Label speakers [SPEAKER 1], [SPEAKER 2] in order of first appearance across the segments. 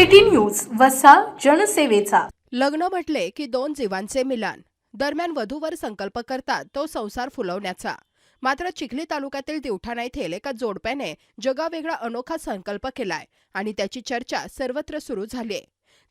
[SPEAKER 1] City news वसा जनसेवेचा.
[SPEAKER 2] लग्न म्हटले की दोन जीवांचे मिलान. दरम्यान वधूवर संकल्प करतात तो संसार फुलवण्याचा. मात्र चिखली तालुक्यातील दिवठाणा येथील एका जोडप्याने जगावेगळा अनोखा संकल्प केलाय आणि त्याची चर्चा सर्वत्र सुरू झाली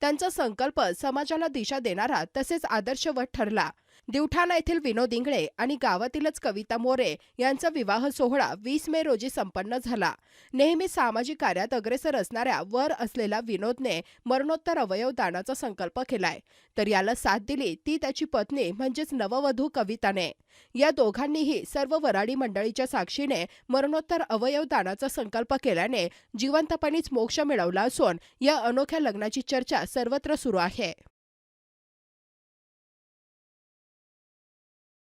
[SPEAKER 2] त्यांचा संकल्प समाजाला दिशा देणारा तसेच आदर्शवत ठरला. दिवठाणा येथील विनोद इंगळे आणि गावातीलच कविता मोरे यांचा विवाह सोहळा वीस मे रोजी संपन्न झाला. नेहमी सामाजिक कार्यात अग्रेसर असणाऱ्या वर असलेला विनोदने मरणोत्तर अवयव दानाचा संकल्प केलाय. तर याला साथ दिली ती त्याची पत्नी म्हणजेच नववधू कविताने. या दोघांनीही सर्व वराडी मंडळीच्या साक्षीने मरणोत्तर अवयव दानाचा संकल्प केल्याने जिवंतपणीच मोक्ष मिळवला असून या अनोख्या लग्नाची चर्चा सर्वत्र सुरू आहे.